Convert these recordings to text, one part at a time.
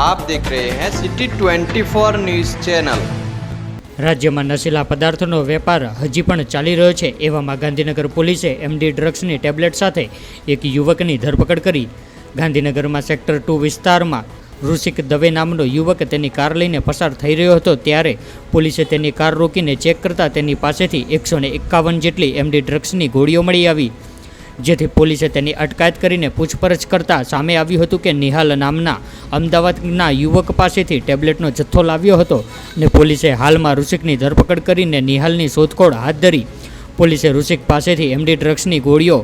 आप देख रहे हैं सिटी 24 न्यूज़ चैनल રાજ્યમાં નશીલા પદાર્થોનો વેપાર હજી પણ ચાલી રહ્યો છે એવામાં ગાંધીનગર પોલીસે એમડી ડ્રગ્સની ટેબ્લેટ સાથે એક યુવકની ધરપકડ કરી ગાંધીનગરમાં સેક્ટર ટુ વિસ્તારમાં ઋષિક દવે નામનો યુવક તેની કાર લઈને પસાર થઈ રહ્યો હતો ત્યારે પોલીસે તેની કાર રોકીને ચેક કરતાં તેની પાસેથી એકસો ને એકાવન જેટલી એમડી ડ્રગ્સની ગોળીઓ મળી આવી જેથી પોલીસે તેની અટકાયત કરીને પૂછપરછ કરતા સામે આવ્યું હતું કે નિહાલ નામના અમદાવાદના યુવક પાસેથી ટેબ્લેટનો જથ્થો લાવ્યો હતો અને પોલીસે હાલમાં ઋષિકની ધરપકડ કરીને નિહાલની શોધખોળ હાથ ધરી. પોલીસે ઋષિક પાસેથી એમડી ડ્રગ્સની ગોળીઓ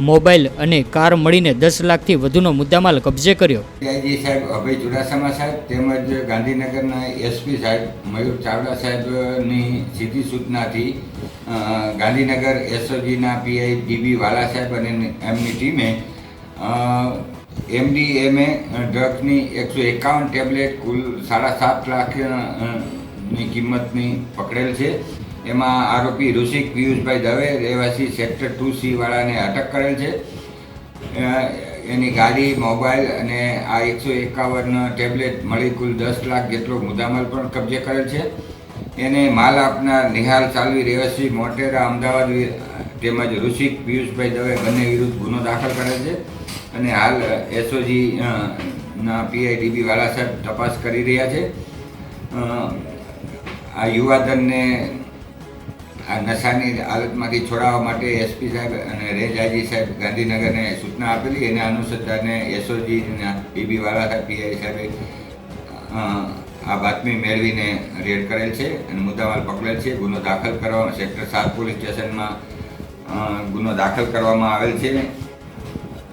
મોબાઈલ અને કાર મળીને દસ લાખથી વધુનો મુદ્દામાલ કબજે કર્યો. ડીઆઈજી સાહેબ, અભય ચુડાસમા સાહેબ તેમજ ગાંધીનગરના એસપી સાહેબ મયુર ચાવડા સાહેબની સીધી સૂચનાથી ગાંધીનગર એસઓજીના પીઆઈ ડીબી વાલા સાહેબ અને એમની ટીમે એમડીએમએ ડ્રગ્સની એકસો એકાવન ટેબ્લેટ કુલ સાડા સાત લાખની કિંમતની પકડેલ છે. એમાં આરોપી ઋષિક પિયુષભાઈ દવે રહેવાસી સેક્ટર ટુ સી વાળાને અટક કરેલ છે. એની ગાડી, મોબાઈલ અને આ એકસો એકાવન ટેબ્લેટ મળી કુલ દસ લાખ જેટલો મુદ્દામાલ પણ કબજે કરેલ છે. એને માલ આપનાર નિહાલ ચાલવી રહેવાસી મોટેરા અમદાવાદ તેમજ ઋષિક પિયુષભાઈ દવે બંને વિરુદ્ધ ગુનો દાખલ કરેલ છે અને હાલ એસઓજી ના પીઆઈડીબી વાળા સાહેબ તપાસ કરી રહ્યા છે. આ યુવાધનને આ નશાની હાલતમાંથી છોડાવવા માટે એસપી સાહેબ અને રેજાજી સાહેબ ગાંધીનગરને સૂચના આપેલી. એના અનુસંધાને એસઓજીના ડીબી વાળા સાહેબ પીઆઈ સાહેબે આ બાતમી મેળવીને રેડ કરેલ છે અને મુદ્દામાલ પકડેલ છે. ગુનો દાખલ કરવામાં સેક્ટર સાત પોલીસ સ્ટેશનમાં ગુનો દાખલ કરવામાં આવેલ છે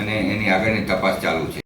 અને એની આગળની તપાસ ચાલુ છે.